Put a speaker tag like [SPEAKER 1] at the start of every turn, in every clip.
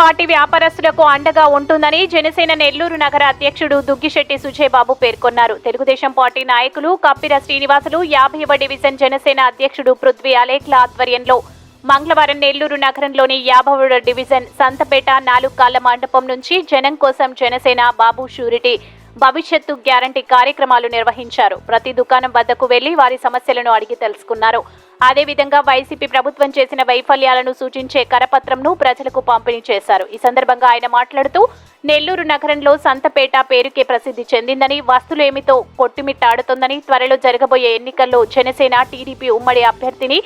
[SPEAKER 1] Party వ్యాపారస్తులకు అండగా ఉంటుందని జనసేన నెల్లూరు నగర అధ్యక్షుడు దుగ్గిశెట్టి సుజయబాబు పేర్కొన్నారు. తెలుగుదేశం పార్టీ నాయకులు కప్పిర శ్రీనివాసులు యాభైవ డివిజన్ జనసేన అధ్యక్షుడు పృథ్వీ అలేఖ్ల ఆధ్వర్యంలో మంగళవారం నెల్లూరు నగరంలోని యాభవ డివిజన్ సంతపేట నాలుగు కాళ్ళ మండపం నుంచి జనం కోసం జనసేన బాబు షూరిటీ భవిష్యత్తు గ్యారంటీ కార్యక్రమాలు నిర్వహించారు. ప్రతి దుకాణం వద్దకు వెళ్ళి వారి సమస్యలను అడిగి తెలుసుకున్నారు. అదేవిధంగా వైసీపీ ప్రభుత్వం చేసిన వైఫల్యాలను సూచించే కరపత్రంను ప్రజలకు పంపిణీ చేశారు. ఈ సందర్భంగా ఆయన మాట్లాడుతూ నెల్లూరు నగరంలో సంతపేట పేరుకే ప్రసిద్ధి చెందిందని వస్తులేమితో కొట్టుమిట్టాడుతోందని త్వరలో జరగబోయే ఎన్నికల్లో జనసేన టీడీపీ ఉమ్మడి అభ్యర్థిని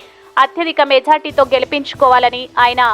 [SPEAKER 1] అత్యధిక మెజార్టీతో గెలిపించుకోవాలని ఆయన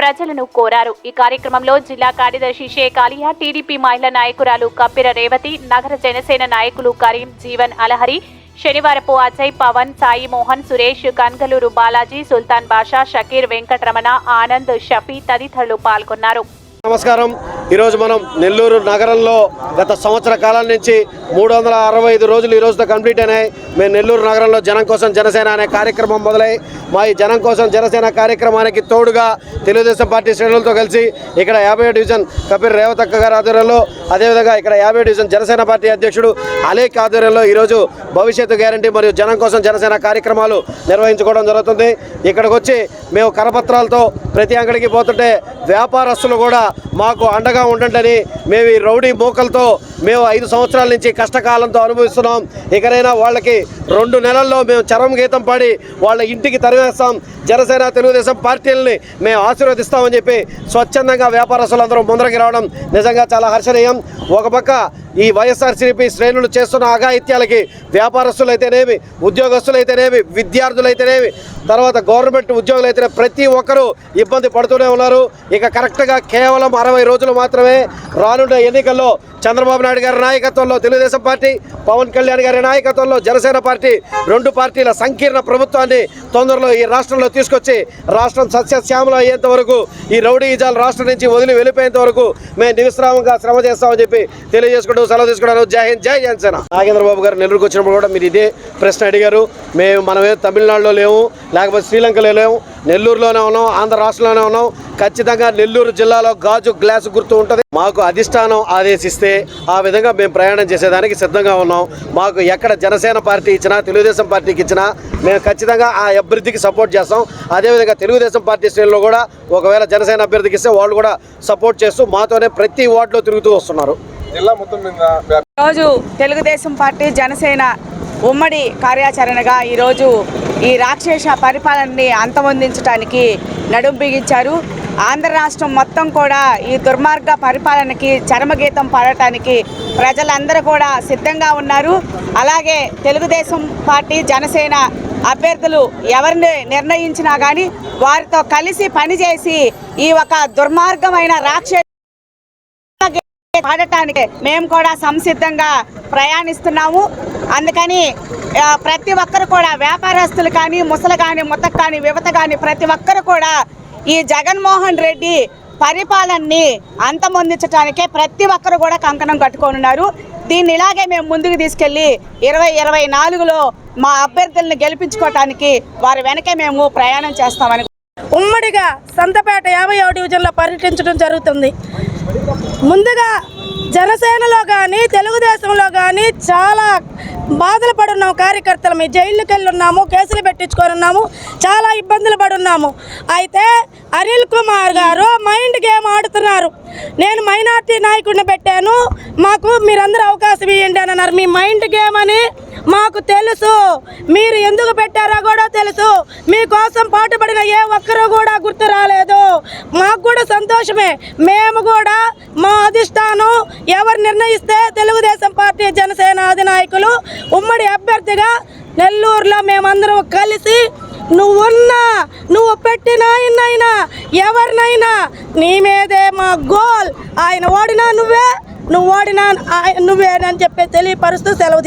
[SPEAKER 1] ప్రజలను కోరారు. ఈ కార్యక్రమంలో జిల్లా కార్యదర్శి షేక్ అలియా టీడీపీ మహిళా నాయకురాలు కప్పిర రేవతి నగర జనసేన నాయకులు కరీం జీవన్ అలహరి శనివారపు అజయ్ పవన్ సాయి మోహన్ సురేష్ కన్గలూరు బాలాజీ సుల్తాన్ బాషా షకీర్ వెంకటరమణ ఆనంద్ షఫీ తదితరులు పాల్గొన్నారు.
[SPEAKER 2] నమస్కారం. ఈరోజు మనం నెల్లూరు నగరంలో గత సంవత్సర కాలం నుంచి మూడు వందల అరవై ఐదు రోజులు ఈ రోజుతో కంప్లీట్ అయినాయి. మేము నెల్లూరు నగరంలో జనం కోసం జనసేన అనే కార్యక్రమం మొదలై మా ఈ జనం కోసం జనసేన కార్యక్రమానికి తోడుగా తెలుగుదేశం పార్టీ శ్రేణులతో కలిసి ఇక్కడ యాభై డివిజన్ కపిల్ రేవతక్క గారి ఆధ్వర్యంలో అదేవిధంగా ఇక్కడ యాభై డివిజన్ జనసేన పార్టీ అధ్యక్షుడు అలేక్ ఆధ్వర్యంలో ఈరోజు భవిష్యత్తు గ్యారంటీ మరియు జనం కోసం జనసేన కార్యక్రమాలు నిర్వహించుకోవడం జరుగుతుంది. ఇక్కడికి వచ్చి మేము కరపత్రాలతో ప్రతి అంగడికి పోతుంటే వ్యాపారస్తులు కూడా మాకు అండగా ఉండండి మేము ఈ రౌడీ మూకలతో మేము ఐదు సంవత్సరాల నుంచి కష్టకాలంతో అనుభవిస్తున్నాం. ఇకనైనా వాళ్ళకి రెండు నెలల్లో మేము చరం గీతం పాడి వాళ్ళ ఇంటికి తరివేస్తాం. జనసేన తెలుగుదేశం పార్టీలని మేము ఆశీర్వదిస్తామని చెప్పి స్వచ్ఛందంగా వ్యాపారస్తులందరూ ముందరకి రావడం నిజంగా చాలా హర్షణీయం. ఒక పక్క ఈ వైఎస్ఆర్సీపీ శ్రేణులు చేస్తున్న అఘాయిత్యాలకి వ్యాపారస్తులైతేనేమి ఉద్యోగస్తులైతేనేమి విద్యార్థులైతేనేమి తర్వాత గవర్నమెంట్ ఉద్యోగులు అయితేనే ప్రతి ఒక్కరూ ఇబ్బంది పడుతూనే ఉన్నారు. ఇక కరెక్ట్గా కేవలం అరవై రోజులు మాత్రమే రానున్న ఎన్నికల్లో చంద్రబాబు నాయుడు గారి నాయకత్వంలో తెలుగుదేశం పార్టీ పవన్ కళ్యాణ్ గారి నాయకత్వంలో జనసేన పార్టీ రెండు పార్టీల సంకీర్ణ ప్రభుత్వాన్ని తొందరలో ఈ రాష్ట్రంలో తీసుకొచ్చి రాష్ట్రం సస్యశ్యామలం అయ్యేంత వరకు ఈ రౌడీ ఈజాలు రాష్ట్రం నుంచి వదిలి వెళ్ళిపోయేంత వరకు మేము నివిశ్రామంగా శ్రమ చేస్తామని చెప్పి తెలియజేసుకుంటాం సెలవు తీసుకున్నాను జై హింద్ జై జనసేన. నాగేంద్ర బాబు గారు నెల్లూరుకు వచ్చినప్పుడు కూడా మీరు ఇదే ప్రశ్న అడిగారు. మేము మనమే తమిళనాడులో లేవు లేకపోతే శ్రీలంకలో లేవు నెల్లూరులోనే ఉన్నాం ఆంధ్ర రాష్ట్రంలోనే ఉన్నాం. ఖచ్చితంగా నెల్లూరు జిల్లాలో గాజు గ్లాసు గుర్తు ఉంటుంది. మాకు అధిష్టానం ఆదేశిస్తే ఆ విధంగా మేము ప్రయాణం చేసేదానికి సిద్ధంగా ఉన్నాం. మాకు ఎక్కడ జనసేన పార్టీ ఇచ్చినా తెలుగుదేశం పార్టీకి ఇచ్చినా మేము ఖచ్చితంగా ఆ అభివృద్ధికి సపోర్ట్ చేస్తాం. అదేవిధంగా తెలుగుదేశం పార్టీ శ్రేణులు కూడా ఒకవేళ జనసేన అభ్యర్థికి ఇస్తే వాళ్ళు కూడా సపోర్ట్ చేస్తూ మాతోనే ప్రతి వార్డులో తిరుగుతూ వస్తున్నారు.
[SPEAKER 3] జిల్లా మొత్తం మీద
[SPEAKER 4] ఈరోజు తెలుగుదేశం పార్టీ జనసేన ఉమ్మడి కార్యాచరణగా ఈరోజు ఈ రాక్షస పరిపాలనని అంతమొందించడానికి నడుం బిగించారు. ఆంధ్ర రాష్ట్రం మొత్తం కూడా ఈ దుర్మార్గ పరిపాలనకి చరమగీతం పాడటానికి ప్రజలందరూ కూడా సిద్ధంగా ఉన్నారు. అలాగే తెలుగుదేశం పార్టీ జనసేన అభ్యర్థులు ఎవరిని నిర్ణయించినా కానీ వారితో కలిసి పనిచేసి ఈ ఒక దుర్మార్గమైన రాక్షస పాడటానికి మేము కూడా సంసిద్ధంగా ప్రయాణిస్తున్నాము. అందుకని ప్రతి ఒక్కరు కూడా వ్యాపారస్తులు కానీ ముసలు కానీ ముతక కానీ యువత కానీ ప్రతి ఒక్కరు కూడా ఈ జగన్మోహన్ రెడ్డి పరిపాలనని అంతమొందించడానికే ప్రతి ఒక్కరు కూడా కంకణం కట్టుకొని ఉన్నారు దీన్ని ఇలాగే మేము ముందుకు తీసుకెళ్ళి ఇరవై ఇరవై నాలుగులో మా అభ్యర్థులను గెలిపించుకోవటానికి వారి వెనకే మేము ప్రయాణం చేస్తామని
[SPEAKER 5] ఉమ్మడిగా సంతపేట యాభై డివిజన్లో పర్యటించడం జరుగుతుంది. ముందుగా జనసేనలో కానీ తెలుగుదేశంలో కానీ చాలా బాధలు పడున్నాము. కార్యకర్తలు మీ జైళ్ళకి వెళ్ళి ఉన్నాము కేసులు పెట్టించుకొని ఉన్నాము చాలా ఇబ్బందులు పడున్నాము. అయితే అనిల్ కుమార్ గారు మైండ్ గేమ్ ఆడుతున్నారు. నేను మైనార్టీ నాయకుడిని పెట్టాను. మాకు మీరందరూ అవకాశం ఇవ్వండి అని అన్నారు. మీ మైండ్ గేమ్ అని మాకు తెలుసు. మీరు ఎందుకు పెట్టారో కూడా మీకోసం పాటుపడిన ఏ ఒక్కరూ కూడా గుర్తు రాలేదు. మాకు కూడా సంతోషమే. మేము కూడా మా అధిష్టానం ఎవరు నిర్ణయిస్తే తెలుగుదేశం పార్టీ జనసేన అధినాయకులు ఉమ్మడి అభ్యర్థిగా నెల్లూరులో మేమందరం కలిసి నువ్వున్నా నువ్వు పెట్టిన ఎవరినైనా నీ మీదే మా గోల్. ఆయన ఓడినా నువ్వే నువ్వు ఓడినా నువ్వేనని చెప్పి తెలియపరుస్తూ సెలవు